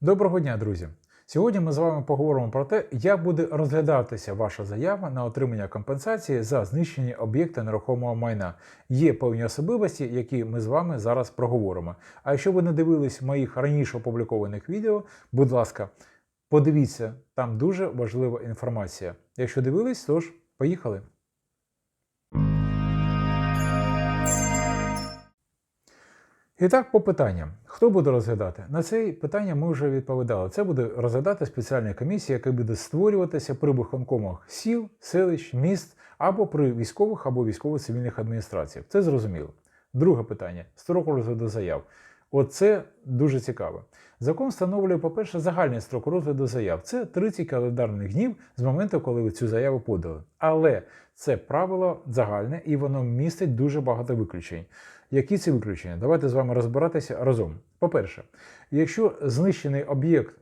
Доброго дня, друзі! Сьогодні ми з вами поговоримо про те, як буде розглядатися ваша заява на отримання компенсації за знищені об'єкти нерухомого майна. Є певні особливості, які ми з вами зараз проговоримо. А якщо ви не дивились моїх раніше опублікованих відео, будь ласка, подивіться, там дуже важлива інформація. Якщо дивились, то ж поїхали. І так, по питанням. Хто буде розглядати? На це питання ми вже відповідали. Це буде розглядати спеціальна комісія, яка буде створюватися при виконкомах сіл, селищ, міст або при військових або військово-цивільних адміністраціях. Це зрозуміло. Друге питання строк розгляду заяв. Оце дуже цікаво. Закон встановлює, по-перше, загальний строк розгляду заяв. Це 30 календарних днів з моменту, коли ви цю заяву подали. Але це правило загальне і воно містить дуже багато виключень. Які ці виключення? Давайте з вами розбиратися разом. По-перше, якщо знищений об'єкт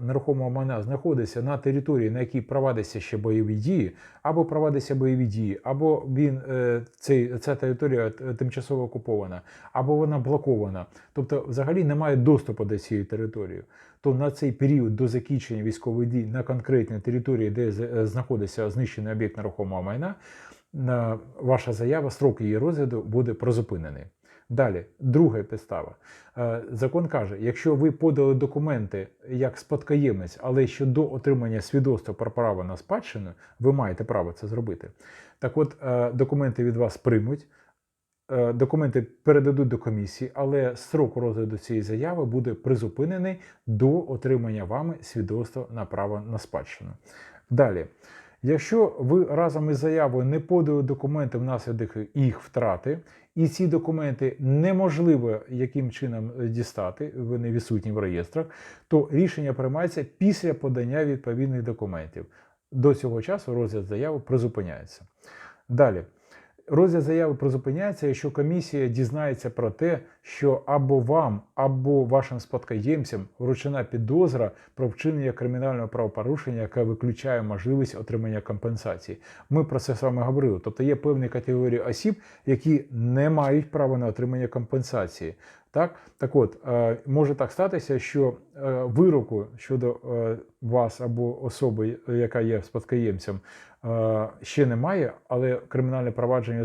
нерухомого майна знаходиться на території, на якій проводяться ще бойові дії, або проводяться бойові дії, або він е, цей, ця територія е, тимчасово окупована, або вона блокована, тобто взагалі немає доступу до цієї території, то на цей період до закінчення військових дій на конкретній території, де е, знаходиться знищений об'єкт нерухомого майна, ваша заява, строк її розгляду буде призупинений. Далі, друга підстава. Е, Закон каже, якщо ви подали документи як спадкоємець, але ще до отримання свідоцтва про право на спадщину, ви маєте право це зробити. Так от, е, документи від вас приймуть, е, документи передадуть до комісії, але строк розгляду цієї заяви буде призупинений до отримання вами свідоцтва на право на спадщину. Далі. Якщо ви разом із заявою не подали документи внаслідок їх втрати, і ці документи неможливо яким чином е, дістати, вони відсутні в реєстрах, то рішення приймається після подання відповідних документів. До цього часу розгляд заяви призупиняється. Далі. Розгляд заяви призупиняється, якщо комісія дізнається про те, що або вам, або вашим спадкоємцям вручена підозра про вчинення кримінального правопорушення, яке виключає можливість отримання компенсації. Ми про це з вами говорили. Тобто є певні категорії осіб, які не мають права на отримання компенсації. Так, так от е, може так статися, що е, вироку щодо е, вас або особи, яка є спадкоємцем, ще немає, але кримінальне провадження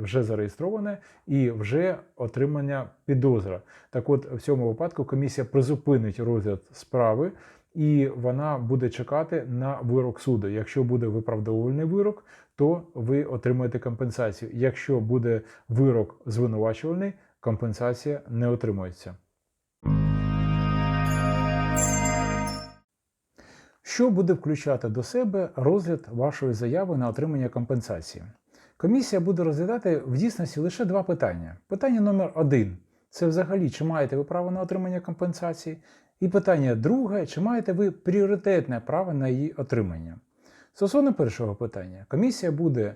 вже зареєстроване і вже отримання підозра. Так от в цьому випадку комісія призупинить розгляд справи. І вона буде чекати на вирок суду. Якщо буде виправдовувальний вирок, то ви отримаєте компенсацію. Якщо буде вирок звинувачувальний, компенсація не отримується. Що буде включати до себе розгляд вашої заяви на отримання компенсації? Комісія буде розглядати в дійсності лише два питання. Питання номер один це взагалі, чи маєте ви право на отримання компенсації? І питання друге, чи маєте ви пріоритетне право на її отримання? Стосовно першого питання, комісія буде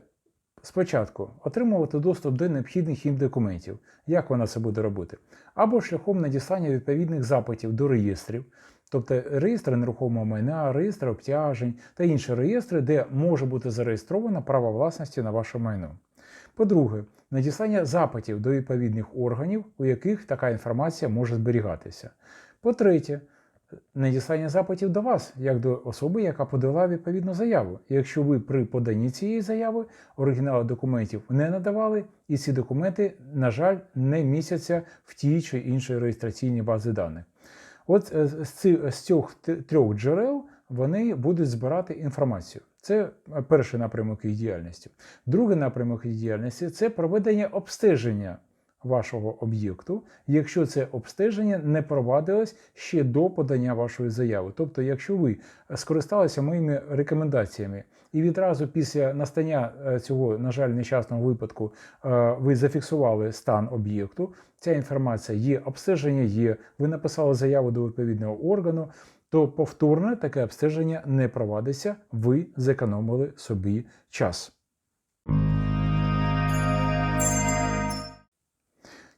спочатку отримувати доступ до необхідних їм документів. Як вона це буде робити? Або шляхом надіслання відповідних запитів до реєстрів, тобто реєстри нерухомого майна, реєстри обтяжень та інші реєстри, де може бути зареєстровано право власності на ваше майно. По-друге, надіслання запитів до відповідних органів, у яких така інформація може зберігатися. По-третє, надіслання запитів до вас, як до особи, яка подала відповідну заяву. Якщо ви при поданні цієї заяви оригінали документів не надавали, і ці документи, на жаль, не містяться в тій чи іншій реєстраційній базі даних. От е, з цих трьох джерел вони будуть збирати інформацію. Це е, перший напрямок їх діяльності. Другий напрямок їх діяльності це проведення обстеження вашого об'єкту, якщо це обстеження не провадилось ще до подання вашої заяви. Тобто, якщо ви скористалися моїми рекомендаціями і відразу після настання е, цього, на жаль, нещасного випадку е, ви зафіксували стан об'єкту, ця інформація є, обстеження є, ви написали заяву до відповідного органу, то повторне таке обстеження не провадиться, ви зекономили собі час.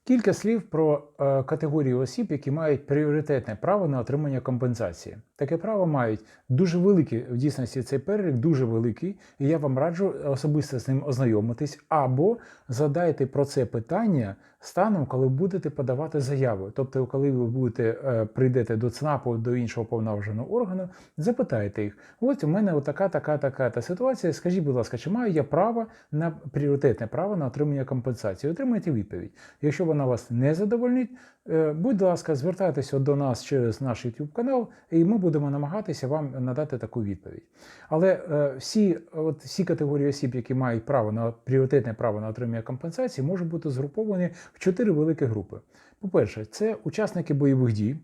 Кілька слів про е, категорії осіб, які мають пріоритетне право на отримання компенсації. Таке право мають дуже великі, в дійсності цей перелік дуже великий, і я вам раджу особисто з ним ознайомитись, або задайте про це питання станом, коли будете подавати заяву. Тобто, коли ви будете е, прийдете до ЦНАПу, до іншого повноваженого органу, запитайте їх: ось у мене така, така, така та ситуація. Скажіть, будь ласка, чи маю я право на пріоритетне право на отримання компенсації? Отримайте відповідь. Якщо вона вас не задовольнить, е, будь ласка, звертайтеся до нас через наш YouTube канал, і ми будемо намагатися вам надати таку відповідь. Але е, всі, от, всі категорії осіб, які мають право на пріоритетне право на отримання компенсації, можуть бути згруповані в чотири великі групи. По-перше, це учасники бойових дій.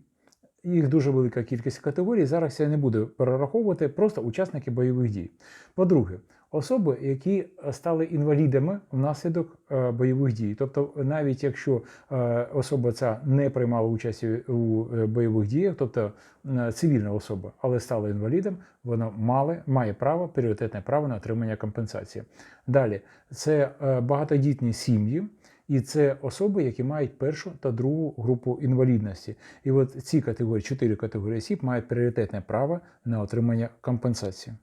Їх дуже велика кількість категорій. Зараз я не буду перераховувати, просто учасники бойових дій. По-друге, особи, які стали інвалідами внаслідок е, бойових дій. Тобто, навіть якщо е, особа ця не приймала участь у е, бойових діях, тобто цивільна особа, але стала інвалідом, вона мали, має право, пріоритетне право на отримання компенсації. Далі, це багатодітні сім'ї. І це особи, які мають першу та другу групу інвалідності. І от ці категорії, чотири категорії осіб мають пріоритетне право на отримання компенсації.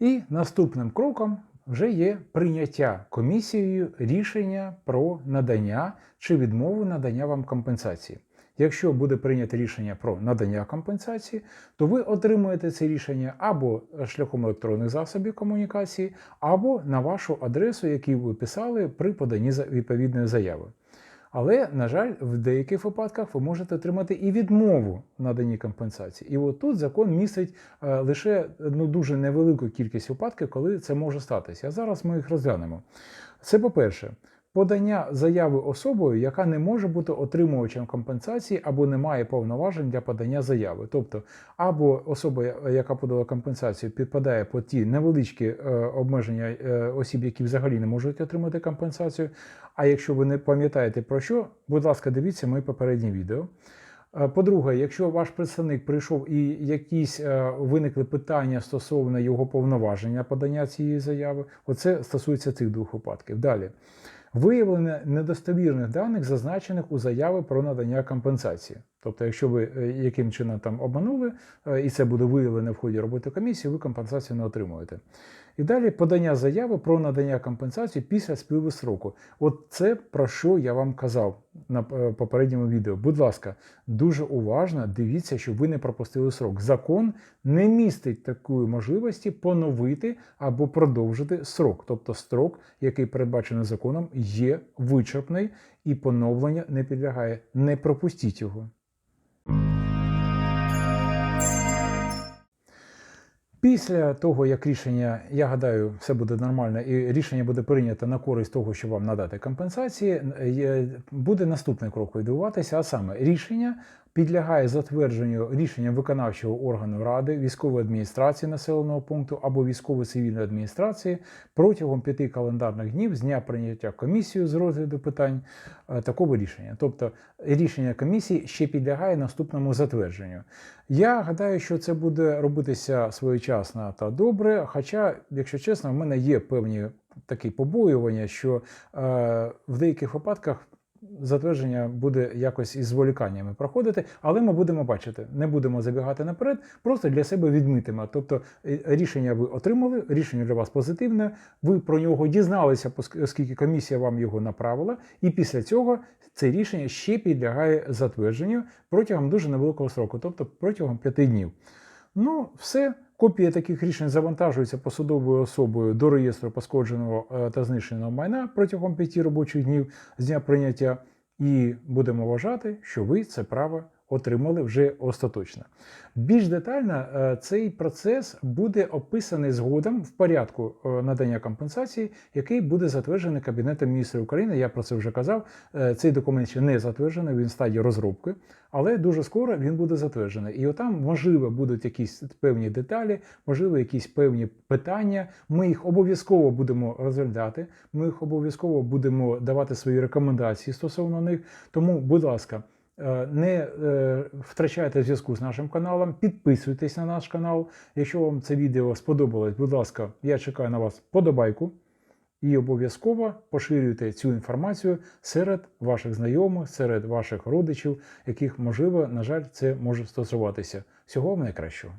І наступним кроком вже є прийняття комісією рішення про надання чи відмову надання вам компенсації. Якщо буде прийнято рішення про надання компенсації, то ви отримуєте це рішення або шляхом електронних засобів комунікації, або на вашу адресу, яку ви писали при поданні відповідної заяви. Але, на жаль, в деяких випадках ви можете отримати і відмову в наданні компенсації. І от тут закон містить е, лише ну, дуже невелику кількість випадків, коли це може статися. А зараз ми їх розглянемо. Це по-перше, подання заяви особою, яка не може бути отримувачем компенсації або не має повноважень для подання заяви. Тобто, або особа, яка подала компенсацію, підпадає під ті невеличкі е, обмеження е, осіб, які взагалі не можуть отримати компенсацію. А якщо ви не пам'ятаєте про що, будь ласка, дивіться мої попередні відео. Е, По-друге, якщо ваш представник прийшов і якісь виникли питання стосовно його повноваження подання цієї заяви, оце стосується цих двох випадків. Далі. Виявлення недостовірних даних, зазначених у заяві про надання компенсації. Тобто, якщо ви е, яким чином там обманули, е, і це буде виявлено в ході роботи комісії, ви компенсацію не отримуєте. І далі подання заяви про надання компенсації після спливу сроку. От це про що я вам казав на е, попередньому відео. Будь ласка, дуже уважно дивіться, щоб ви не пропустили срок. Закон не містить такої можливості поновити або продовжити срок. Тобто строк, який передбачений законом, є вичерпний і поновлення не підлягає. Не пропустіть його. Після того, як рішення, я гадаю, все буде нормально, і рішення буде прийнято на користь того, що вам надати компенсації, буде наступний крок відбуватися, а саме рішення підлягає затвердженню рішенням виконавчого органу ради, військової адміністрації населеного пункту або військово-цивільної адміністрації протягом п'яти календарних днів з дня прийняття комісією з розгляду питань е, такого рішення. Тобто рішення комісії ще підлягає наступному затвердженню. Я гадаю, що це буде робитися своєчасно та добре. Хоча, якщо чесно, в мене є певні такі побоювання, що е, в деяких випадках затвердження буде якось із зволіканнями проходити, але ми будемо бачити, не будемо забігати наперед, просто для себе відмітимо. Тобто е, рішення ви отримали, рішення для вас позитивне, ви про нього дізналися, оскільки комісія вам його направила, і після цього це рішення ще підлягає затвердженню протягом дуже невеликого сроку, тобто протягом п'яти днів. Ну, все. Копія таких рішень завантажуються посадовою особою до реєстру пошкодженого е, та знищеного майна протягом п'яти робочих днів з дня прийняття, і будемо вважати, що ви це право отримали вже остаточно. Більш детально е, цей процес буде описаний згодом в порядку е, надання компенсації, який буде затверджений Кабінетом міністрів України. Я про це вже казав. Е, Цей документ ще не затверджений, він в стадії розробки, але дуже скоро він буде затверджений. І отам, можливо, будуть якісь певні деталі, можливо, якісь певні питання. Ми їх обов'язково будемо розглядати. Ми їх обов'язково будемо давати свої рекомендації стосовно них. Тому, будь ласка. Е, Не е, втрачайте зв'язку з нашим каналом, підписуйтесь на наш канал. Якщо вам це відео сподобалось, будь ласка, я чекаю на вас подобайку. І обов'язково поширюйте цю інформацію серед ваших знайомих, серед ваших родичів, яких, можливо, на жаль, це може стосуватися. Всього вам найкращого.